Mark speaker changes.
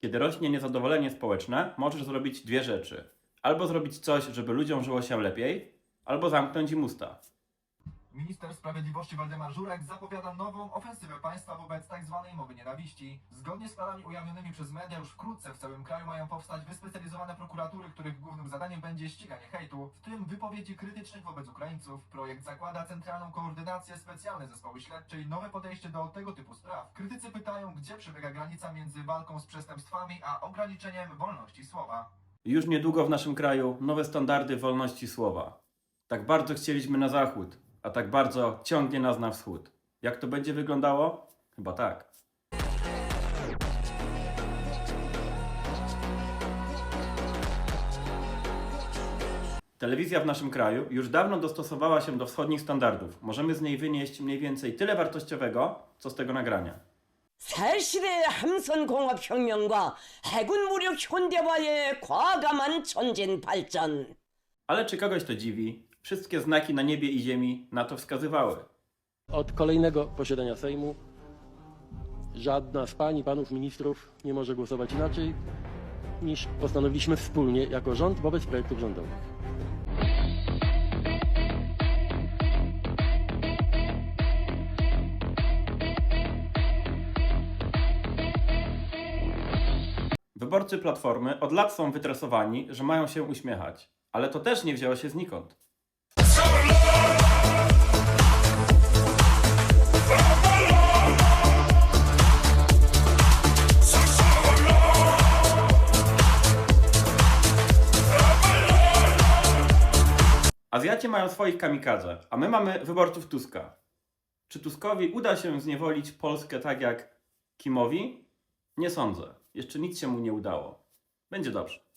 Speaker 1: Kiedy rośnie niezadowolenie społeczne, możesz zrobić dwie rzeczy. Albo zrobić coś, żeby ludziom żyło się lepiej, albo zamknąć im usta.
Speaker 2: Minister Sprawiedliwości Waldemar Żurek zapowiada nową ofensywę państwa wobec tzw. mowy nienawiści. Zgodnie z planami ujawnionymi przez media już wkrótce w całym kraju mają powstać wyspecjalizowane prokuratury, których głównym zadaniem będzie ściganie hejtu, w tym wypowiedzi krytycznych wobec Ukraińców. Projekt zakłada centralną koordynację, specjalne zespoły śledcze i nowe podejście do tego typu spraw. Krytycy pytają, gdzie przebiega granica między walką z przestępstwami a ograniczeniem wolności słowa.
Speaker 1: Już niedługo w naszym kraju nowe standardy wolności słowa. Tak bardzo chcieliśmy na zachód, a tak bardzo ciągnie nas na wschód. Jak to będzie wyglądało? Chyba tak. Telewizja w naszym kraju już dawno dostosowała się do wschodnich standardów. Możemy z niej wynieść mniej więcej tyle wartościowego, co z tego nagrania.
Speaker 3: 새시대의 함선공업혁명과 해군 무력 현대화의 과감한 전진 발전.
Speaker 1: Ale czy kogoś to dziwi? Wszystkie znaki na niebie i ziemi na to wskazywały.
Speaker 4: Od kolejnego posiedzenia Sejmu żadna z pań i panów ministrów nie może głosować inaczej niż postanowiliśmy wspólnie jako rząd wobec projektów rządowych.
Speaker 1: Wyborcy Platformy od lat są wytresowani, że mają się uśmiechać. Ale to też nie wzięło się znikąd. Azjaci mają swoich kamikadze, a my mamy wyborców Tuska. Czy Tuskowi uda się zniewolić Polskę tak jak Kimowi? Nie sądzę. Jeszcze nic się mu nie udało. Będzie dobrze.